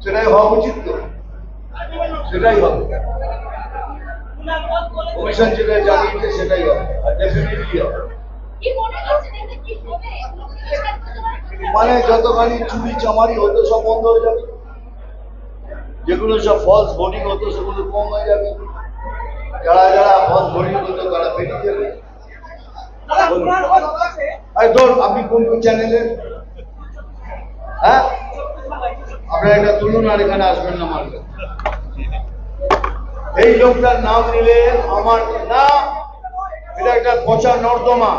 সেটাই হওয়া উচিত তো। সেটাই হবে। কমিশন যেটা জানিয়েছে সেটাই হবে, আর ডেফিনেটলি হবে। মানে যতখানি চুরি চামারি হতো সব বন্ধ হয়ে যাবে। যেগুলো সব ফলস ভোটিং হতো সেগুলো কম হয়ে যাবে। যারা যারা ফলস ভোটিং হতো তারা বেরিয়ে যাবে। আরে ধর আপনি কোন কোন চ্যানেলের হ্যাঁ? আপনারা এটা তুলুন আর এখানে আসবেন না মারবে এই লোকটার নাম নিলে আমার না, এটা একটা পচা নর্দমা।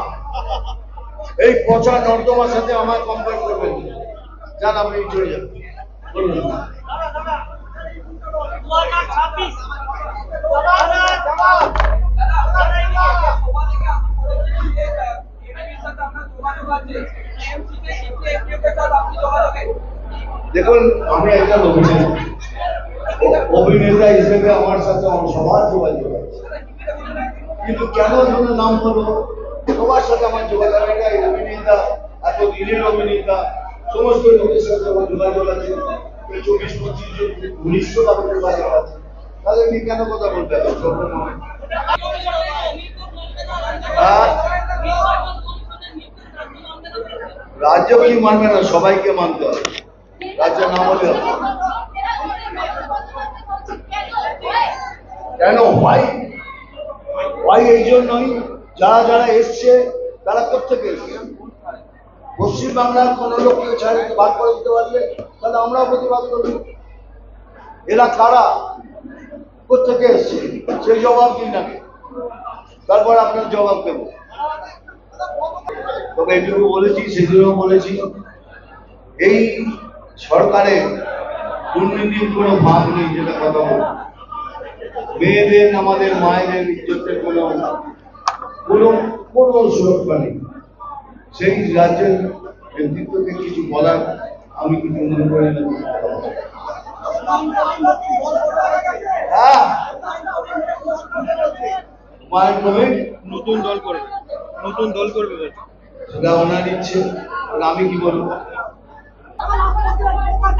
এই পচা নর্দমার সাথে আমার কম্পেয়ার করবেন। যান, আপনি চলে যান। দেখুন আমি একটা অভিনেতা। অভিনেতা হিসেবে আমার সাথে আমার সবার যোগাযোগ আছে। কিন্তু কেন যেন নাম হলো সবার সাথে আমার যোগাযোগ আছে। অভিনেতা, এত দিনের অভিনেতা, সমস্ত লোকের সাথে আমার যোগাযোগ আছে। চব্বিশ, পঁচিশ জন ঘনিষ্ঠ তাদের যোগাযোগ আছে। তাদের নিয়ে কেন কথা বলতে হবে? রাজ্য কি মানবে না, সবাইকে মানতে হবে। রাজ্য না হলে কেন? ভাই ভাই এই জন্যই? যারা যারা এসছে, তারা কোথেকে এসছে? পশ্চিমবাংলার কোন লোককে ছাড়ে বাদ করে দিতে পারলে, তাহলে আমরাও প্রতিবাদ করব। এরা কারা? কোথেকে এসছে? সেই জবাব দিন আগে তারপর আপনার জবাব দেব। তবে এটুকু বলেছি সেগুলো বলেছি। এই সরকারের দুর্নীতির কোনো ভাব নেই যেটা কথা বলব মেয়েদের আমাদের মায়েদের ইজ্জতের কোনো কোনো কোনো সুরক্ষা নেই। সেই রাজ্যের নেতৃত্বকে কিছু বলার আমি কিছু মনে করি না। হ্যাঁ। নতুন দল করবে নতুন দল করবে সেটা ওনার ইচ্ছে আমি কি বলব?